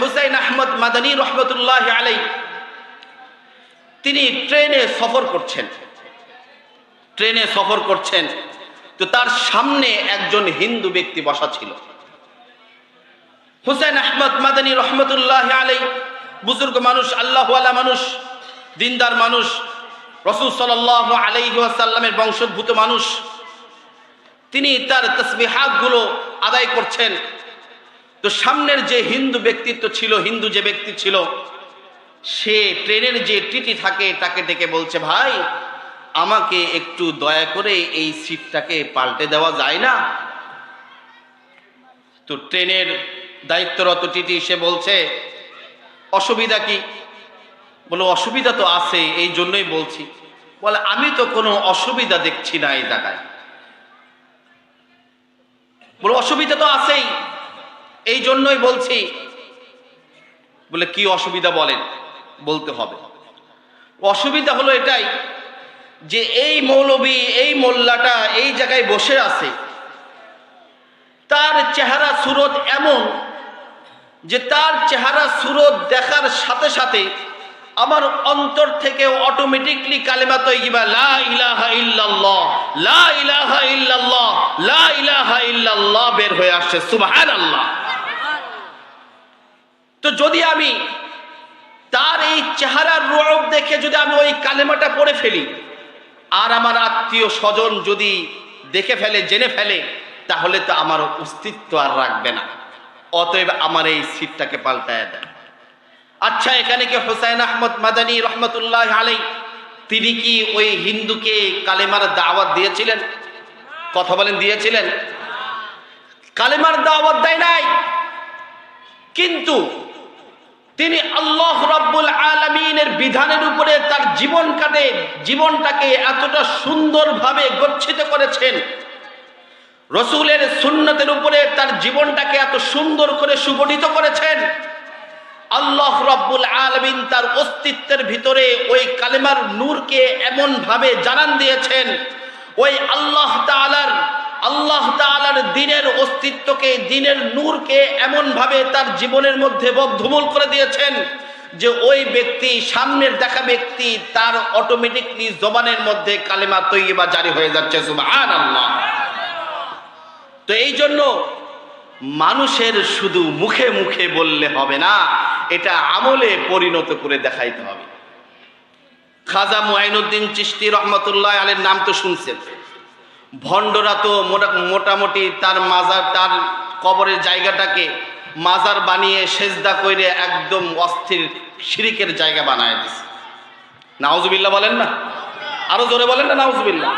হুসাইন আহমদ মাদানী রহমতুল্লাহ আলাই তিনি ট্রেনে সফর করছেন। ট্রেনে সফর করছেন। তো তার সামনে একজন হিন্দু ব্যক্তি বসা ছিল। হুসেন আহমদ মাদানী রহমতুল্লাহ আলাই বুজুর্গ মানুষ, আল্লাহওয়ালা মানুষ, দিনদার মানুষ, রসুল সাল আলাইসাল্লামের বংশোদ্ভূত মানুষ। তিনি তার তসবিহাতগুলো আদায় করছেন। তো সামনের যে হিন্দু ব্যক্তিত্ব ছিল, হিন্দু যে ব্যক্তি ছিল, সে ট্রেনের যে টিটি থাকে, তাকে ডেকে বলছে, ভাই, আমাকে একটু দয়া করে এই সিটটাকে পাল্টে দেওয়া যায় না? তো ট্রেনের দায়িত্বরত টিটি সে বলছে, অসুবিধা কি? বলো, অসুবিধা তো আছে, এই জন্যই বলছি। বলে, আমি তো কোনো অসুবিধা দেখছি না এই জায়গায়। বলে, অসুবিধা তো আছেই। এই জন্যই বলছি। বলে কি অসুবিধা বলেন? বলতে হবে। অসুবিধা হলো এটাই যে এই মৌলবি, এই মোল্লাটা এই জায়গায় বসে আছে। তার চেহারা সুরত এমন যে তার চেহারা সুরত দেখার সাথে সাথে আমার অন্তর থেকে অটোমেটিকলি কালেমা তৈবা লা ইলাহা ইল্লাল্লাহ, লা ইলাহা ইল্লাল্লাহ, লা ইলাহা ইল্লাল্লাহ বের হয়ে আসছে। সুবহানাল্লাহ। তো যদি আমি তার এই চেহারার রূপ দেখে যদি আমি ওই কালেমাটা পড়ে ফেলি, আর আমার আত্মীয় স্বজন যদি দেখে ফেলে, জেনে ফেলে, তাহলে তো আমার অস্তিত্ব আর রাখবে না। অতএব আমার এই সিটটাকে পাল্টায় দেয় আচ্ছা এখানে কি হোসাইন আহমদ মাদানী রহমতুল্লাহ আলাই তিনি কি ওই হিন্দুকে কালেমার দাওয়াত দিয়েছিলেন? কথা বলেন, দিয়েছিলেন? কালেমার দাওয়াত দেয় নাই। কিন্তু তিনি আল্লাহ রাব্বুল আলমিনের বিধানের উপরে তার জীবন কাটে, জীবনটাকে এতটা সুন্দরভাবে গচ্ছিত করেছেন। রসুলের সুন্নতের উপরে তার জীবনটাকে এত সুন্দর করে সুগঠিত করেছেন। আল্লাহ রব্বুল আলমিন তার অস্তিত্বের ভিতরে ওই কালেমার নূরকে এমনভাবে জানান দিয়েছেন, ওই আল্লাহ তালার আল্লাহ তালার দিনের অস্তিত্বকে, দিনের নূরকে এমনভাবে তার জীবনের মধ্যে বদ্ধমূল করে দিয়েছেন যে ওই ব্যক্তি, সামনের দেখা ব্যক্তি, তার অটোমেটিকলি জবানের মধ্যে কালেমা তৈবা জারি হয়ে যাচ্ছে। তো এই জন্য মানুষের শুধু মুখে মুখে বললে হবে না, এটা আমলে পরিণত করে দেখাইতে হবে। খাজা মুআইনুদ্দিন চিস্তি রহমতুল্লাহ আলের নাম তো শুনছেন। ভণ্ডরা তো মোটামুটি তার মাজার তার কবরের জায়গাটাকে মাজার বানিয়ে সেজদা করে একদম অস্থির শিরিকের জায়গা বানায় দিছে। নাউজুবিল্লাহ বলেন না? আরও জোরে বলেন না নাউজুবিল্লাহ?